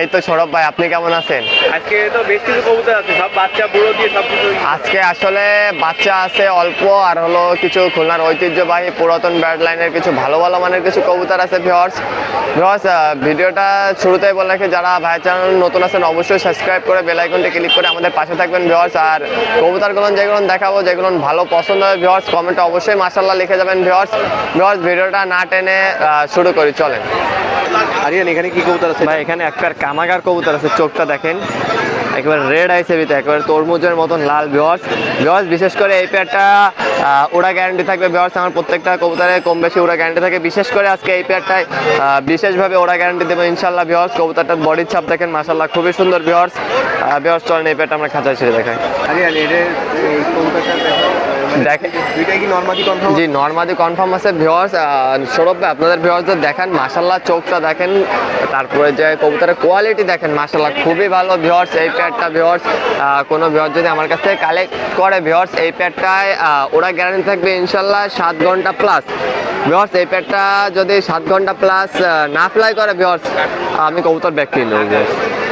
এই তো সৌরভ ভাই আপনি কেমন আছেন? আজকে তো বেশ কিছু কবুতর আছে সব বাচ্চা বুড়ো দিয়ে সব কিছু আজকে আসলে বাচ্চা আছে অল্প আর হলো কিছু খুলনার ঐতিহ্যবাহী পুরাতন ব্যাড লাইনের কিছু ভালো ভালো মানের কিছু কবুতর আছে ভিওর্স ভিওর্স ভিডিওটা শুরুতেই বলে রাখি যারা ভাই চ্যানেল নতুন আছেন অবশ্যই সাবস্ক্রাইব করে বেল আইকনটি ক্লিক করে আমাদের পাশে থাকবেন ভিওর্স আর কবুতরগুলো যেগুলো দেখাবো যেগুলো ভালো পছন্দ হয় ভিওর্স কমেন্টে অবশ্যই মাসাল্লাহ লিখে যাবেন ভিওর্স ভিওর্স ভিডিওটা না টেনে শুরু করি চলেন। আরিয়ান এখানে কি কবুতর আছে? ভাই এখানে একটা কামাগার কবুতর আছে চোখটা দেখেন। একেবারে রেড আইসে ভিতরে একেবারে তরমুজের মতন লাল বিহস বিহস বিশেষ করে এই পেয়ারটা ওড়া গ্যারান্টি থাকবে। বিহস আমার প্রত্যেকটা কবুতরে কম বেশি ওড়া গ্যারান্টি থাকে। বিশেষ করে আজকে এই পেয়ারটায় বিশেষভাবে ওড়া গ্যারান্টি দেবো ইনশাল্লাহ বিহস কবুতরটার বডির ছাপ দেখেন মাসাল্লাহ খুবই সুন্দর বিহস বিহস চলেন এই পেয়ারটা আমরা খাঁচায় ছেড়ে দেখাই। মানে জি নর্মালি কনফার্ম আছে। ভিওয়ার্স সৌরভ আপনাদের ভিওয়ার্সদের দেখেন মাসাল্লাহ চোখটা দেখেন। তারপরে যে কবুতরের কোয়ালিটি দেখেন মাসাল্লাহ খুবই ভালো ভিওয়ার্স এই প্যাডটা ভিওর্স কোনো ভিওয়ার্স যদি আমার কাছ থেকে কালেক্ট করে ভিওর্স এই প্যাডটায় ওরা গ্যারান্টি থাকবে ইনশাল্লাহ সাত ঘণ্টা প্লাস ভিওয়ার্স এই প্যাডটা যদি সাত ঘণ্টা প্লাস না ফ্লাই করে ভিওর্স আমি কবুতর ব্যাক কিনে নেব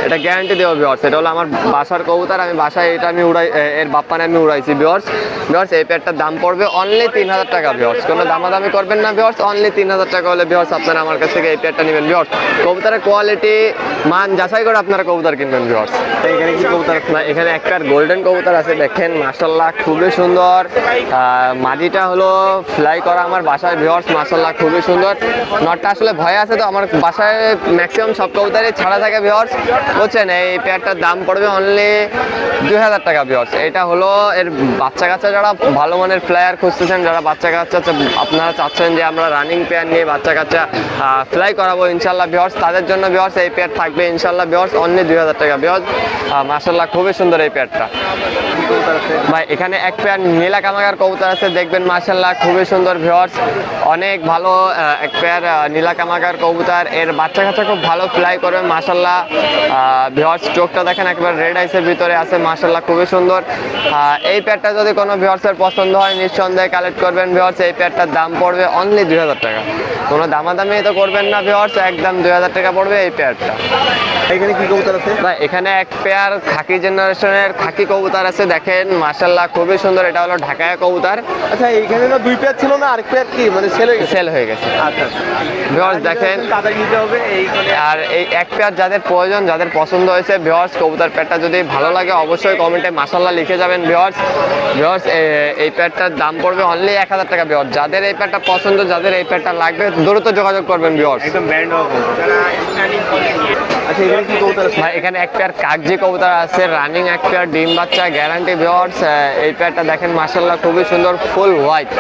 এটা গ্যারান্টি দেবো ভিওর্স এটা হলো আমার বাসার কবুতর, আমি বাসায় এটা আমি উড়াই এর বাপ্পানে আমি উড়াইছি ভিওর্স ভিওর্স এই প্যাডটার দাম পড়বে অনলি তিন হাজার টাকা ভিওর্স কোনো দামাদামি করবেন না ভিওর্স অনলি তিন হাজার টাকা হলে ভিওর্স আপনারা আমার কাছ থেকে এই প্যাডটা নেবেন ভিওর্স কবুতরের কোয়ালিটি মান যাচাই করে আপনারা কবুতর কিনবেন ভিওর্স এখানে কি কবুতর? এখানে একটা গোল্ডেন কবুতর আছে দেখেন মাসাল্লাহ খুবই সুন্দর। মাদিটা হলো ফ্লাই করা আমার বাসায় ভিওর্স মাসাল্লাহ খুবই সুন্দর। নটটা আসলে ভয় আছে তো আমার বাসায় ম্যাক্সিমাম সব কবুতরই ছাড়া থাকে ভিওর্স বুঝছেন এই পেয়ারটার দাম পড়বে অনলি দুই হাজার টাকা ভিওর্স এটা হলো এর বাচ্চা কাচ্চা যারা ভালো মানের ফ্লায়ার খুঁজতেছেন যারা বাচ্চা কাচ্চা আপনারা চাচ্ছেন যে আমরা রানিং পেয়ার নিয়ে বাচ্চা কাচ্চা ফ্লাই করাবো ইনশাল্লাহ ভিওর্স তাদের জন্য ভিওর্স এই পেয়ার থাকবে। ইনশাল্লাহ ভিওর্স অনলি দুই হাজার টাকা। ভিওর্স মাসাল্লাহ খুবই সুন্দর এই আছে ভাই, এখানে এক পেয়ার নীলা কামাগার কবুতর আছে, দেখবেন মার্শাল্লাহ খুবই সুন্দর ভিওর্স অনেক ভালো এক পেয়ার নীলা কামাগার কবুতর। এর বাচ্চা কাচ্চা খুব ভালো ফ্লাই করবে মার্শাল্লাহ ভিওর্স চোখটা দেখেন, একবার রেড আইসের ভিতরে আছে মার্শাল্লাহ খুবই সুন্দর। এই পেয়ারটা যদি কোনো ভিওর্সের পছন্দ হয়, নিঃসন্দেহে কালেক্ট করবেন ভিওর্স এই পেয়ারটার দাম পড়বে অনলি দুই হাজার টাকা। কোনো দামাদামি তো করবেন না ভিওর্স একদম দুই হাজার টাকা পড়বে এই পেয়ারটা এখানে কি কবুতর আছে? ভাই এখানে এক পেয়ার খাকি জেনারেশনের খাকি কবুতর আছে দেখেন মার্শাল্লাহ খুবই সুন্দর এটা হলো ঢাকায় কবুতর। আচ্ছা এইখানে না দুই পেয়ার ছিল না আরেক পেয়ার কি? মানে ছেলে সেল হয়ে গেছে। আচ্ছা ভিওর্স দেখেন তাদের নিতে হবে এইখানে আর এই এক পেয়ার যাদের প্রয়োজন যাদের পছন্দ হয়েছে ভিওর্স কবুতর পেয়ারটা যদি ভালো লাগে অবশ্যই কমেন্টে মাসাল্লাহ লিখে যাবেন ভিওর্স ভিওর্স এই পেয়ারটার দাম পড়বে অনলি এক হাজার টাকা ভিওর্স যাদের এই পেয়ারটা পছন্দ যাদের এই পেয়ারটা লাগবে দ্রুত যোগাযোগ করবেন ভিওর্স একদম ব্যান্ড হবে আচ্ছা এখানে কি কবুতর আছে? ভাই এখানে এক পেয়ার কাগজি কবুতর আছে রানিং এক পেয়ার ডিম বাচ্চা গ্যারান্টি ভিওর্স এই পেয়ারটা দেখেন মাসাল্লাহ খুবই সুন্দর ফুল হোয়াইট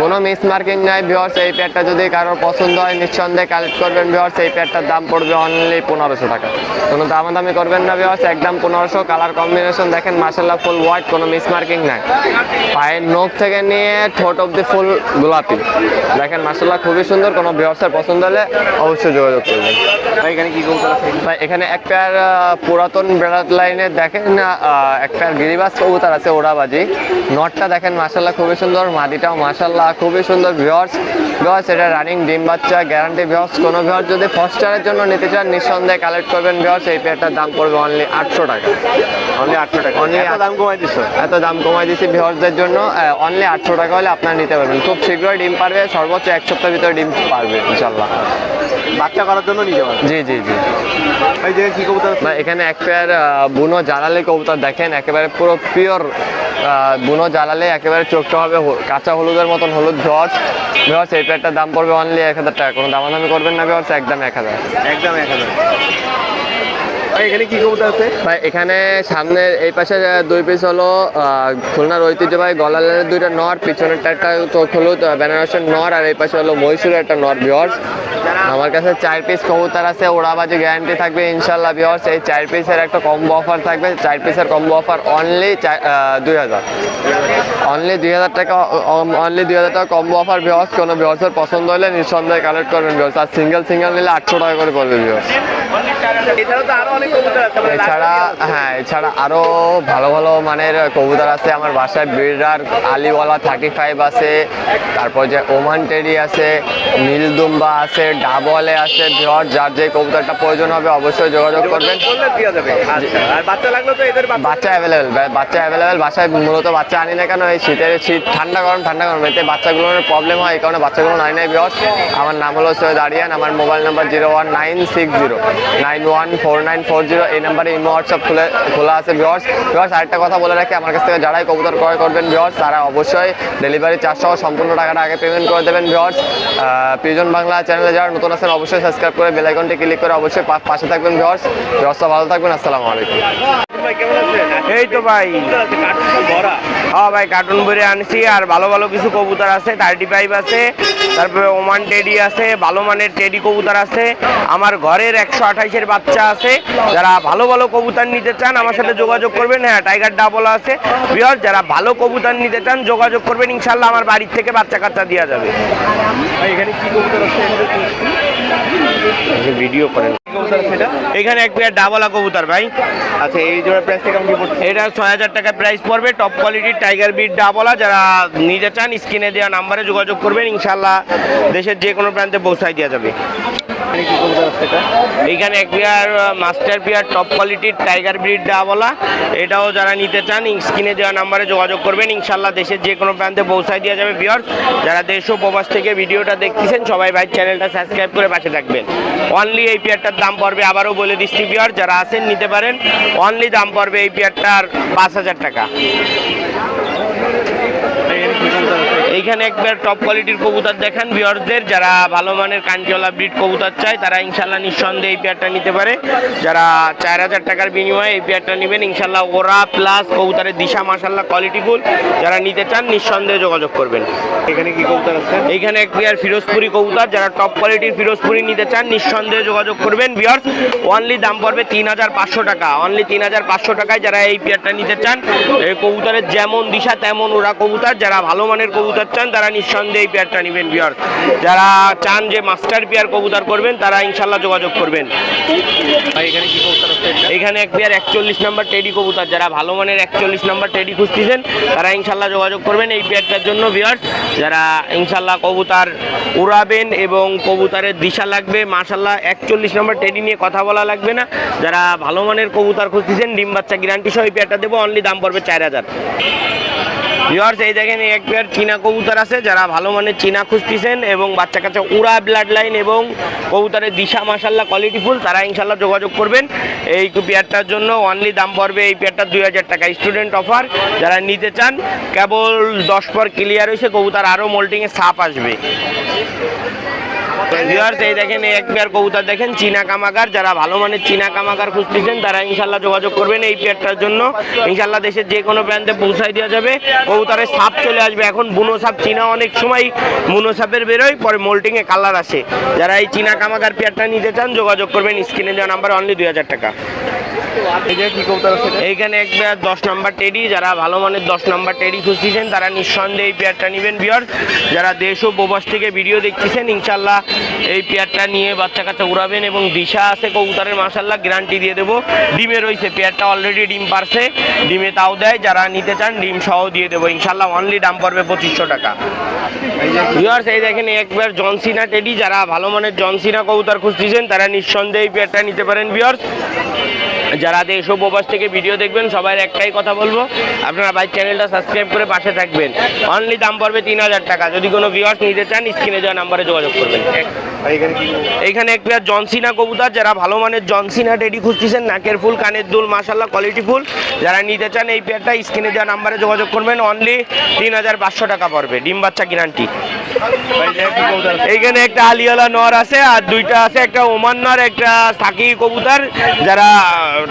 কোনো মিস মার্কিং নাই ভিওর্স এই পেয়ারটা যদি কারোর পছন্দ হয় নিঃসন্দেহে কালেক্ট করবেন ভিওর্স এই পেয়ারটার দাম পড়বে অনলি পনেরোশো টাকা। কোনো দামাদামি করবেন না ভিওর্স একদম পনেরোশো কালার কম্বিনেশন দেখেন মাসাল্লাহ ফুল হোয়াইট কোনো মিস মার্কিং নাই। পায়ের নখ থেকে নিয়ে ঠোঁট অব্দি ফুল গোলাপি। দেখেন মাসাল্লাহ খুবই সুন্দর কোনো ভিওর্সের পছন্দ হলে অবশ্যই যোগাযোগ করবেন। এখানে কি কবুতর আছে? ভাই এখানে এক পেয়ার পুরাতন বেড়াত লাইনে দেখেন আহ, এক পেয়ার গিরিবাস কবুতর আছে ওড়াবাজি। নটটা দেখেন মাসাল্লাহ খুবই সুন্দর মাদিটাও মাসাল্লাহ খুবই সুন্দর ভিওর্স ভিওর্স এটা রানিং ডিম বাচ্চা গ্যারান্টি ভিওর্স কোনো ভিওর্স যদি ফস্টারের জন্য নিতে চান নিঃসন্দেহে কালেক্ট করবেন ভিওর্স এই পেয়ারটার দাম পড়বে অনলি আটশো টাকা। অনলি আটশো টাকা। অনলি এত দাম কমাই দিচ্ছ এত দাম কমাই দিয়েছি ভিওর্সদের জন্য অনলি আটশো টাকা হলে আপনারা নিতে পারবেন। খুব শীঘ্রই ডিম পারবে সর্বোচ্চ এক সপ্তাহের ভিতরে ডিম পারবে ইনশাল্লাহ বাচ্চা করার জন্য নিতে পারো জি জি জি। ভাই এখানে এক পেয়ার বুনো জ্বালালে কবুতর দেখেন একেবারে পুরো পিওর বুনো জ্বালালে একেবারে চোখটা হবে কাঁচা হলুদের মতন হলুদ ঝট ভিওর্স এই পেয়ারটার দাম পড়বে অনলি এক হাজার টাকা। কোনো দামাদামি করবেন না ভিওর্স একদম এক হাজার। একদম এক হাজার। এখানে কি কবুতর আছে? ভাই এখানে সামনের এই পাশে দুই পিস হলো খুলনার ঐতিহ্যবাহী গলালের দুইটা নর পিছনের একটা চোখ হলুদ বেনারসের নর আর এই পাশে হলো মহীশূরের একটা নর ভিওর্স আমার কাছে চার পিস কবুতর আছে ওড়াবাজি গ্যারান্টি থাকবে ইনশাল্লাহ ভিওর্স এই চার পিসের একটা কম্বো অফার থাকবে চার পিসের কম্বো অফার অনলি দুই হাজার। অনলি দুই হাজার টাকা অনলি দুই হাজার টাকা কম্বো অফার ভিওর্স কোনো ভিওর্সের পছন্দ হলে নিঃসন্দেহে কালেক্ট করবেন ভিওর্স আর সিঙ্গেল সিঙ্গেল নিলে আটশো টাকা করে পড়বে ভিওর্স এছাড়াও তো আরও অনেক এছাড়া হ্যাঁ এছাড়া আরও ভালো ভালো মানের কবুতর আছে। আমার বাসায় বিড়ার আলিওয়ালা থার্টি ফাইভ আছে, তারপর যে ওমান টেরি আছে নীলদুম্বা আছে, ডাবলে আছে ভিওর যার যে কবুতরটা প্রয়োজন হবে অবশ্যই যোগাযোগ করবেন। বাচ্চা অ্যাভেলেবেল বাচ্চা অ্যাভেলেবেল বাসায় মূলত বাচ্চা আনি না কেন? এই শীতের শীত, ঠান্ডা গরম ঠান্ডা গরম, এতে বাচ্চাগুলোর প্রবলেম হয়, এই কারণে বাচ্চাগুলো আনি নাই বিয়স আমার নাম হলো সৈয়দ আরিয়ান, আমার mobile number zero one nine six zero nine one four nine four zero এই নাম্বারে ইমো হোয়াটসঅ্যাপ খুলে, খোলা আছে বিয়স বিয়স আরেকটা কথা বলে রাখি, আমার কাছ থেকে যারাই কবুতর ক্রয় করবেন বিয়স তারা অবশ্যই ডেলিভারি চার্জ সহ সম্পূর্ণ টাকাটা আগে পেমেন্ট করে দেবেন বিয়স পিজন বাংলা চ্যানেলে যারা নতুন আছেন, অবশ্যই সাবস্ক্রাইব করে বেল আইকনটি ক্লিক করে অবশ্যই পাশে থাকবেন বিয়স বিয়সটা ভালো থাকবেন, আসসালামু আলাইকুম। এই তো ভাই। ভরা হ্যাঁ ভাই কার্টুন বইরে আনছি, আর ভালো ভালো কিছু কবুতর আছে থার্টি ফাইভ আছে, তারপরে ওমান টেডি আছে, ভালো মানের টেডি কবুতর আছে। আমার ঘরের একশো আঠাইশের বাচ্চা আছে যারা ভালো ভালো কবুতর নিতে চান আমার সাথে যোগাযোগ করবেন। হ্যাঁ টাইগার ডাবল আছে। বিহার যারা ভালো কবুতর নিতে চান যোগাযোগ করবেন। ইনশাল্লাহ আমার বাড়ির থেকে বাচ্চা কাচ্চা দেওয়া যাবে। ভিডিও করেন। কি কবুতর আছে এটা? এখানে এক পেয়ার ডাবলা কবুতর ভাই। আচ্ছা এই জোড়া প্রাইসটা কেমন কি পড়ছে? এটা ছয় হাজার টাকা প্রাইস পড়বে। টপ কোয়ালিটির টাইগার বিট ডাবলা যারা নিতে চান স্ক্রিনে দেওয়া নাম্বারে যোগাযোগ করবেন। ইনশাল্লাহ দেশের যে কোনো প্রান্তে পৌঁছায় দেওয়া যাবে। এখানে এক পেয়ার মাস্টার পেয়ার টপ কোয়ালিটির টাইগার ব্রিড ডাবলা এটাও যারা নিতে চান স্ক্রিনে দেওয়া নাম্বারে যোগাযোগ করবেন। ইনশাল্লাহ দেশের যে কোনো প্রান্তে পৌঁছায় দেওয়া যাবে বিয়ার যারা দেশ ও প্রবাস থেকে ভিডিওটা দেখতেছেন, সবাই ভাই চ্যানেলটা সাবস্ক্রাইব করে পাশে থাকবেন। অনলি এই পেয়ারটার দাম পড়বে, আবারও বলে দিচ্ছি বিয়ার যারা আছেন, নিতে পারেন। অনলি দাম পড়বে এই পেয়ারটার পাঁচ হাজার টাকা এখানে কি কবুতর আছে এইখানে একবার টপ কোয়ালিটির কবুতর দেখান ভিউয়ার্সদের যারা ভালো মানের কাঞ্জিওয়ালা ব্রিড কবুতর চায় তারা ইনশাল্লাহ নিঃসন্দেহে এই পেয়ারটা নিতে পারে। যারা চার হাজার টাকার বিনিময়ে এই পেয়ারটা নেবেন ইনশাল্লাহ ওরা প্লাস কবুতরের দিশা মাসাল্লাহ কোয়ালিটিফুল যারা নিতে চান নিঃসন্দেহে যোগাযোগ করবেন। এখানে কি কবুতর আছে? এইখানে এক পেয়ার ফিরোজপুরি কবুতর। যারা টপ কোয়ালিটির ফিরোজপুরি নিতে চান নিঃসন্দেহে যোগাযোগ করবেন। বিয়ার্স অনলি দাম পড়বে তিন হাজার পাঁচশো টাকা। অনলি তিন হাজার পাঁচশো টাকায় যারা এই পেয়ারটা নিতে চান এই কবুতরের যেমন দিশা তেমন ওরা কবুতর। যারা ভালো মানের কবুতর চান তারা নিঃসন্দেহে এই পেয়ারটা নেবেন বিয়ার্স যারা চান যে মাস্টার পেয়ার কবুতর করবেন তারা ইনশাল্লাহ যোগাযোগ করবেন। এখানে কবুতর এক পেয়ার একচল্লিশ নাম্বার টেডি কবুতর। যারা ভালো মানের একচল্লিশ নাম্বার টেডি খুঁজতেছেন তারা ইনশাল্লাহ যোগাযোগ করবেন এই পেয়ারটার জন্য ভিওয়ার্স যারা ইনশাল্লাহ কবুতর উড়াবেন এবং কবুতরের দিশা লাগবে মাশাল্লাহ একচল্লিশ নম্বর টেডি নিয়ে কথা বলা লাগবে না। যারা ভালো মানের কবুতর খুঁজতেছেন ডিম বাচ্চা গ্যারান্টি সহ এই পেয়ারটা দেবো অনলি দাম পড়বে চার হাজার। ভিওয়ার্স এই দেখেন এক পেয়ার চীনা কবুতর আছে, যারা ভালো মানের চীনা খুঁজতেছেন এবং বাচ্চা কাচ্চা উড়া ব্লাড লাইন এবং কবুতরের দিশা মাসাল্লাহ কোয়ালিটিফুল তারা ইনশাল্লাহ যোগাযোগ করবেন। এই পেয়ারটার জন্য অনলি দাম পড়বে এই পেয়ারটার দুই হাজার টাকা। স্টুডেন্ট অফার যারা নিতে চান, কেবল দশ পর ক্লিয়ার হয়েছে কবুতর আরও মোল্টিংয়ে সাপ আসবে। ভিউয়ার্স এই দেখেন এই এক পেয়ার কবুতর দেখেন চীনা কামাকার যারা ভালো মানের চীনা কামাগার খুঁজতেছেন তারা ইনশাল্লাহ যোগাযোগ করবেন এই পেয়ারটার জন্য। ইনশাল্লাহ দেশের যে কোনো প্রান্তে পৌঁছায় দেওয়া যাবে। কবুতরের সাপ চলে আসবে। এখন বুনো সাপ চীনা অনেক সময় বুনো সাপের বেরোয় পরে মোল্টিংয়ে কালার আসে। যারা এই চীনা কামাগার পেয়ারটা নিতে চান যোগাযোগ করবেন স্ক্রিনে দেওয়া নাম্বার অনলি দুই হাজার টাকা। এইখানে এক পেয়ার দশ নম্বর টেডি, যারা ভালো মানের দশ নম্বর টেডি খুঁজতেছেন, তারা নিঃসন্দেহে এই পেয়ারটা নেবেন বিয়ার যারা দেশ ও প্রবাস থেকে ভিডিও দেখতেছেন ইনশাল্লাহ এই পেয়ারটা নিয়ে বাচ্চা কাচ্চা উড়াবেন এবং দিশা আছে কবুতরের মাসাল্লাহ গ্যারান্টি দিয়ে দেবো। ডিমে রয়েছে, পেয়ারটা অলরেডি ডিম পারছে। ডিমে তাও দেয়, যারা নিতে চান, ডিম সহ দিয়ে দেবো। ইনশাল্লাহ অনলি দাম পড়বে পঁচিশশো টাকা। ভিউয়ার্স এই দেখেন একবার জনসিনা টেডি, যারা ভালো মানের জনসিনা কবুতর খুঁজতেছেন, তারা নিঃসন্দেহে এই পেয়ারটা নিতে পারেন ভিউয়ার্স যারা দেশ উপবাস থেকে ভিডিও দেখবেন সবাই একটাই কথা বলব। আপনারা বাইক চ্যানেলটা সাবস্ক্রাইব করে পাশে থাকবেন। অনলি দাম পড়বে তিন হাজার টাকা। যদি কোনো ভিওয়ার্স নিতে চান স্ক্রিনে যাওয়া নাম্বারে যোগাযোগ করবেন। এইখানে এক পেয়ার জনসিনা কবুতর, যারা ভালো মানের জনসিনা টেডি খুঁজতেছেন, নাকের ফুল, কানের দুল মাসাল্লাহ কোয়ালিটি ফুল। যারা নিতে চান এই পেয়ারটা স্ক্রিনে দেওয়া নাম্বারে যোগাযোগ করবেন অনলি তিন হাজার পাঁচশো টাকা পড়বে, ডিম বাচ্চা গ্যারান্টি ভাই এখানে কি কবুতর আছে? এইখানে একটা আলিয়ালা নর আছে, আর দুইটা আছে, একটা ওমান নর, একটা সাকি কবুতর। যারা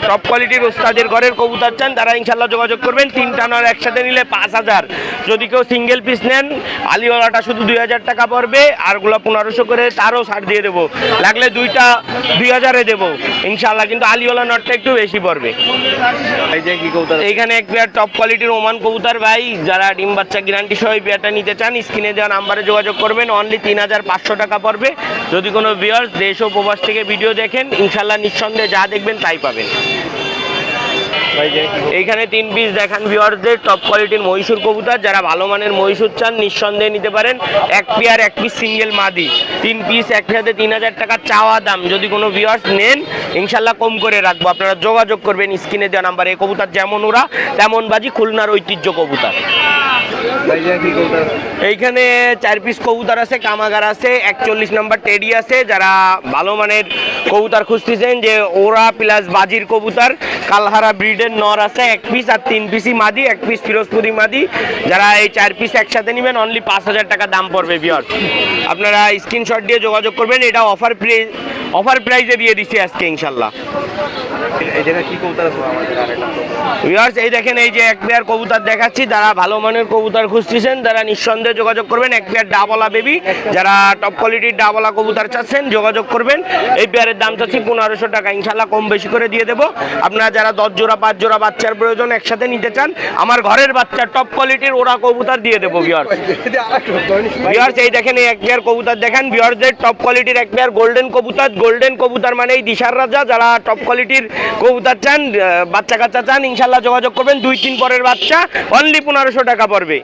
টপ কোয়ালিটির ওস্তাদের ঘরের কবুতর চান, তারা ইনশাল্লাহ যোগাযোগ করবেন। তিনটা নর একসাথে নিলে পাঁচ হাজার। যদি কেউ সিঙ্গেল পিস নেন, আলিওয়ালাটা শুধু দুই হাজার টাকা পড়বে আরগুলো পনেরোশো করে, তারও ছাড় দিয়ে দেবো। লাগলে দুইটা দুই হাজারে দেবো। ইনশাল্লাহ কিন্তু আলিওয়ালা নটটা একটু বেশি পড়বে। এইখানে এক পেয়ার টপ কোয়ালিটির ওমান কবুতর ভাই যারা ডিম বাচ্চা গ্যারান্টি সহ এই পেয়ারটা নিতে চান স্ক্রিনে দেওয়া নাম্বারে যোগাযোগ করবেন। অনলি তিন হাজার পাঁচশো টাকা পড়বে। যদি কোনো বিয়ার্স দেশ ও প্রবাস থেকে ভিডিও দেখেন ইনশাল্লাহ নিঃসন্দেহে যা দেখবেন তাই পাবেন। এইখানে তিন পিস দেখান ভিওয়ার্সদের টপ কোয়ালিটির মহীশূর কবুতর। যারা ভালো মানের মহীশূর চান, নিঃসন্দেহে নিতে পারেন। এক পেয়ার এক পিস সিঙ্গেল মাদি। তিন পিস এক একসাথে তিন হাজার টাকা চাওয়া দাম। যদি কোনো ভিওয়ার্স নেন, ইনশাল্লাহ কম করে রাখব। আপনারা যোগাযোগ করবেন, স্ক্রিনে দেওয়া নাম্বারে এই কবুতর যেমন ওরা, তেমন বাজি খুলনার ঐতিহ্য কবুতর। এইখানে চার পিস কবুতর আছে, কামাগার আছে, একচল্লিশ নাম্বার টেডি আছে, যারা ভালো মানের কবুতর খুঁজতেছেন যে ওরা প্লাস বাজির কবুতর, কালহারা ব্রিডের নর আছে, এক পিস আর তিন পিসই মাদি, এক পিস ফিরোজপুরি মাদি। যারা এই চার পিস একসাথে নেবেন অনলি পাঁচ হাজার টাকা দাম পড়বে বিয়র আপনারা স্ক্রিনশট দিয়ে যোগাযোগ করবেন, এটা অফার অফার প্রাইসে দিয়ে দিচ্ছি আজকে ইনশাল্লাহ। এই দেখেন এই যে এক পেয়ার কবুতর দেখাচ্ছি যারা ভালো মানের কবুতর খুঁজতেছেন তারা নিঃসন্দেহে যোগাযোগ করবেন। এক পেয়ার ডাবলা বেবি যারা টপ কোয়ালিটির ডাবলা কবুতর চাচ্ছেন যোগাযোগ করবেন। এই পেয়ারের দাম চাচ্ছি পনেরোশো টাকা ইনশাল্লাহ কম বেশি করে দিয়ে দেবো। আপনারা যারা দশ জোড়া পাঁচ জোড়া বাচ্চার প্রয়োজন একসাথে নিতে চান আমার ঘরের বাচ্চা টপ কোয়ালিটির ওরা কবুতর দিয়ে দেবো ভিউয়ার্স ভিউয়ার্স এই দেখেন এই এক পেয়ার কবুতর দেখেন। ভিউয়ার্সদের টপ কোয়ালিটির এক পেয়ার গোল্ডেন কবুতর গোল্ডেন কবুতর মানে এই দিশার রাজা, যারা টপ কোয়ালিটির কবুতর চান বাচ্চা কাচ্চা চান, ইনশাল্লাহ যোগাযোগ করবেন। দুই, তিন পরের বাচ্চা অনলি পনেরোশো টাকা পড়বে।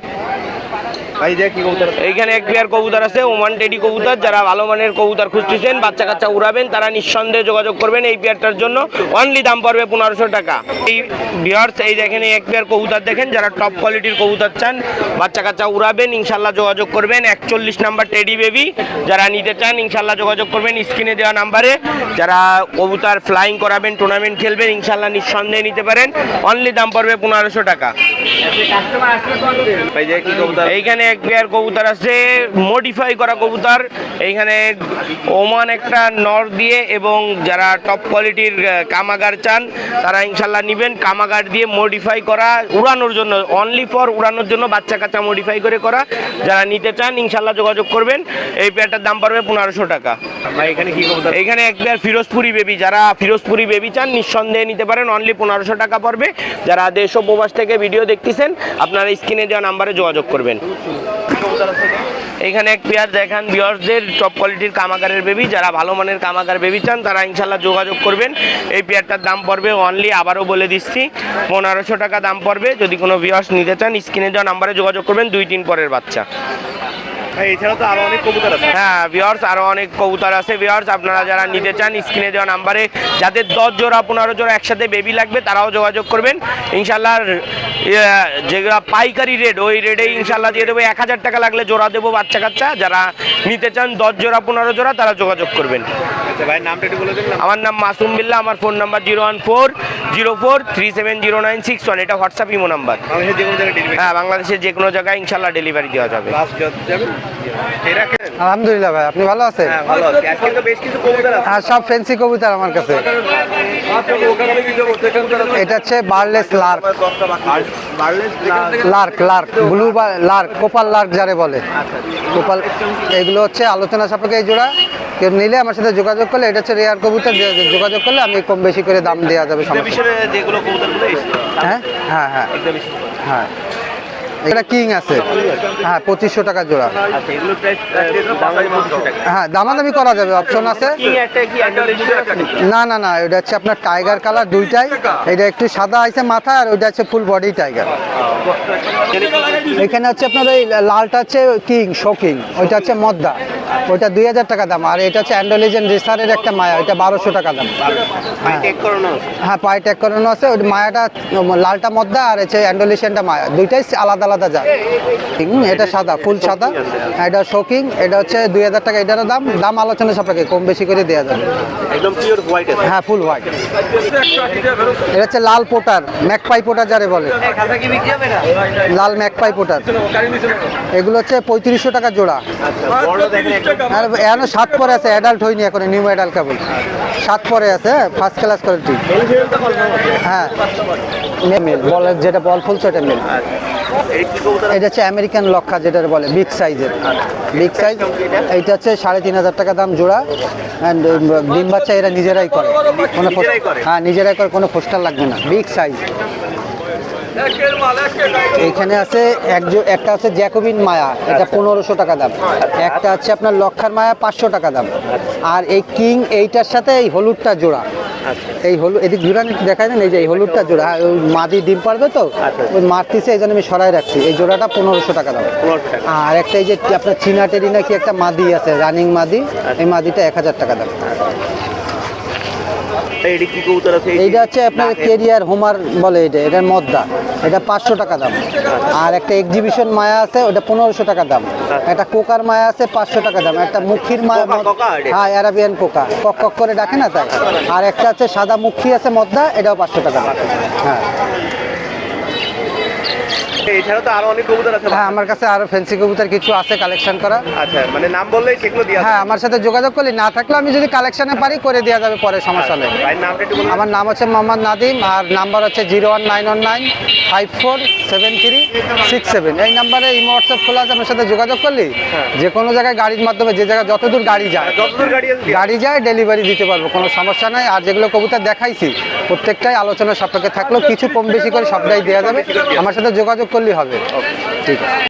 এইখানে এক পেয়ার কবুতর আছে ওমান টেডি কবুতর যারা ভালো মানের কবুতর খুঁজতেছেন বাচ্চা কাচ্চা উড়াবেন তারা নিঃসন্দেহে যোগাযোগ করবেন এই পেয়ারটার জন্য। অনলি দাম পড়বে পনেরোশো টাকা। এই বিয়ার্স এই দেখেন এক পেয়ার কবুতর দেখেন যারা টপ কোয়ালিটির কবুতর চান বাচ্চা কাচ্চা উড়াবেন ইনশাল্লাহ যোগাযোগ করবেন। একচল্লিশ নাম্বার টেডি বেবি যারা নিতে চান ইনশাল্লাহ যোগাযোগ করবেন স্ক্রিনে দেওয়া নাম্বারে। যারা কবুতর ফ্লাইং করাবেন টুর্নামেন্ট খেলবেন ইনশাল্লাহ নিঃসন্দেহে নিতে পারেন। অনলি দাম পড়বে পনেরোশো টাকা। কবুতর? এইখানে এক পেয়ার কবুতর আছে মডিফাই করা কবুতর। এইখানে ওমান একটা নর দিয়ে এবং যারা টপ কোয়ালিটির কামাগার চান তারা ইনশাল্লাহ নেবেন। কামাগার দিয়ে মডিফাই করা উড়ানোর জন্য অনলি ফর উড়ানোর জন্য বাচ্চা কাচ্চা মডিফাই করে করা। যারা নিতে চান ইনশাল্লাহ যোগাযোগ করবেন। এই পেয়ারটার দাম পড়বে পনেরোশো টাকা। এখানে এক পেয়ার ফিরোজপুরি বেবি যারা ফিরোজপুরি বেবি চান নিঃসন্দেহে নিতে পারেন। অনলি পনেরোশো টাকা পড়বে। যারা দেশ ও প্রবাস থেকে ভিডিও দেখতেছেন আপনারা স্ক্রিনে দেওয়া নাম্বারে যোগাযোগ করবেন। এইখানে এক পেয়ার দেখান। বিয়ার্সদের টপ কোয়ালিটির কামাগারের বেবি যারা ভালো মানের কামাগার বেবি চান, তারা ইনশাল্লাহ যোগাযোগ করবেন। এই পেয়ারটার দাম পড়বে অনলি আবারও বলে দিচ্ছি, পনেরোশো টাকা দাম পড়বে। যদি কোনো বিয়ার্স নিতে চান স্ক্রিনে দেওয়া নাম্বারে যোগাযোগ করবেন দুই তিন পরের বাচ্চা। এছাড়া তো আরও অনেক কবুতর আছে। হ্যাঁ ভিওর্স আরও অনেক কবুতর আছে। ভিওর্স আপনারা যারা নিতে চান স্ক্রিনে দেওয়া নাম্বারে যাদের দশ জোড়া পনেরো জোড়া একসাথে বেবি লাগবে তারাও যোগাযোগ করবেন। ইনশাল্লাহ ইয়ে, যেগুলো পাইকারি রেট ওই রেটে ইনশাল্লাহ দিয়ে দেবো। এক হাজার টাকা লাগলে জোড়া দেবো বাচ্চা কাচ্চা। যারা নিতে চান দশ জোড়া পনেরো জোড়া তারা যোগাযোগ করবেন। আচ্ছা আমার নাম মাসুম বিল্লা আমার phone number zero one four zero four three seven zero nine six one এটা হোয়াটসঅ্যাপ ইমো নাম্বার হ্যাঁ বাংলাদেশের যে কোনো জায়গায় ইনশাল্লাহ ডেলিভারি দেওয়া যাবে? আলহামদুলিল্লাহ ভাই আপনি ভালো আছেন? হ্যাঁ ভালো আছে। আজকে তো বেশ কিছু কবুতর আছে। আর সব ফেন্সি কবুতর আমার কাছে। এটা হচ্ছে barless lark lark lark blue বা লার্ক কোপাল লার্ক যারে বলে। কোপাল এগুলো হচ্ছে আলোচনা সাপেক্ষে এই জোড়া। কেউ নিলে আমার সাথে যোগাযোগ করলে এটা হচ্ছে রেয়ার কবুতর যোগাযোগ করলে আমি কম বেশি করে দাম দেওয়া যাবে হ্যাঁ? হ্যাঁ হ্যাঁ। হ্যাঁ। এটা কিং আছে। হ্যাঁ পঁচিশশো টাকা জোড়া। আচ্ছা হ্যাঁ দামাদামি করা যাবে অপশন আছে। না না না এটা হচ্ছে আপনার টাইগার কালার দুইটাই। এটা একটু সাদা আছে মাথা আর ওইটা হচ্ছে ফুল বডি টাইগার এখানে হচ্ছে আপনার ওই লালটা হচ্ছে কিং শোকিং ওইটা হচ্ছে মদ্দা। ওইটা দুই হাজার টাকা দাম। আর এটা হচ্ছে অ্যান্ডোলিজেন রেসারের একটা মায়া ওইটা বারোশো টাকা দাম। হ্যাঁ পায়ে ট্যাগ করানো আছে। ওই মায়াটা লালটা মদ্দা আর হচ্ছে অ্যান্ডোলিশনটা মায়া। দুইটাই আলাদা আলাদা যায় এটা সাদা ফুল সাদা। এটা শোকিং এটা হচ্ছে দুই হাজার টাকা। এটারও দাম দাম আলোচনা সাপেক্ষে কম বেশি করে দেওয়া যাবে। একদম পিওর হোয়াইট হ্যাঁ ফুল হোয়াইট এটা হচ্ছে লাল পোটার ম্যাকপাই পোটার যারে বলে। লাল ম্যাকপাই পোটার। এগুলো হচ্ছে পঁয়ত্রিশশো টাকা জোড়া। আর এখনও সাত পরে আছে অ্যাডাল্ট হয়নি এখন নিউ অ্যাডাল্ট কেবল। সাত পরে আছে ফার্স্ট ক্লাস কোয়ালিটি হ্যাঁ। মেল বলের যেটা বল ফুলছে ওটা মেল। এটা হচ্ছে আমেরিকান লক্ষা যেটা বলে বিগ সাইজের। বিগ সাইজ এইটা হচ্ছে সাড়ে তিন হাজার টাকা দাম জোড়া। অ্যান্ড ডিম বাচ্চা এরা নিজেরাই করে। কোনো হ্যাঁ নিজেরাই করে কোনো পোস্টার লাগবে না। Big size. এইখানে আছে একটা আছে জ্যাকোবিন মায়া এটা পনেরোশো টাকা দাম। একটা আছে আপনার লক্ষার মায়া পাঁচশো টাকা দাম। আর এই কিং এইটার সাথে এই হলুদটা জোড়া। এই হলুদ এদিক জোড়া দেখায় না এই যে এই হলুদটা জোড়া। ওই মাদি ডিম পারবে তো? ওই মারতিছে এই জন্য আমি সরাই রাখছি। এই জোড়াটা পনেরোশো টাকা দাম। আর একটা এই যে আপনার চীনা টেরি নাকি একটা মাদি আছে রানিং মাদি এই মাদিটা এক হাজার টাকা দাম। এটি কি কবুতর আছে? এইটা হচ্ছে আপনার কেরিয়ার হোমার বলে এটা এটার মদ্দা। এটা পাঁচশো টাকা দাম। আর একটা এক্সিবিশন মায়া আছে ওটা পনেরোশো টাকা দাম। একটা কোকার মায়া আছে পাঁচশো টাকা দাম। একটা মুখির মায়া কোকা, হ্যাঁ অ্যারাবিয়ান কোকা। কক কক করে ডাকে না তাই? আর একটা আছে সাদা মুখি আছে মদ্দা এটাও পাঁচশো টাকা দাম। হ্যাঁ। এছাড়া তো আরও অনেক কবুতর আছে। হ্যাঁ আমার কাছে আরও ফ্যান্সি কবুতর কিছু আছে কালেকশন করা। আচ্ছা মানে নাম বললেই সেগুলো দিয়ে হ্যাঁ আমার সাথে যোগাযোগ করলে না থাকলে আমি যদি কালেকশনে পারি করে দেওয়া যাবে পরে সমস্যা নেই। একটু আমার নাম হচ্ছে মোহাম্মদ নাদিম আর নাম্বার হচ্ছে zero one nine one nine five four seven three six seven. এই নাম্বারে ইমো হোয়াটসঅ্যাপ খোলা আছে আমার সাথে যোগাযোগ করলি যে কোনো জায়গায় গাড়ির মাধ্যমে যে জায়গায় যতদূর গাড়ি যায় যতদূর গাড়ি গাড়ি যায় ডেলিভারি দিতে পারব কোনো সমস্যা নাই। আর যেগুলো কবুতর দেখাইছি প্রত্যেকটাই আলোচনা সাপেক্ষে থাকলেও কিছু কম বেশি করে সবটাই দেওয়া যাবে। আমার সাথে যোগাযোগ করলেই হবে। ঠিক আছে।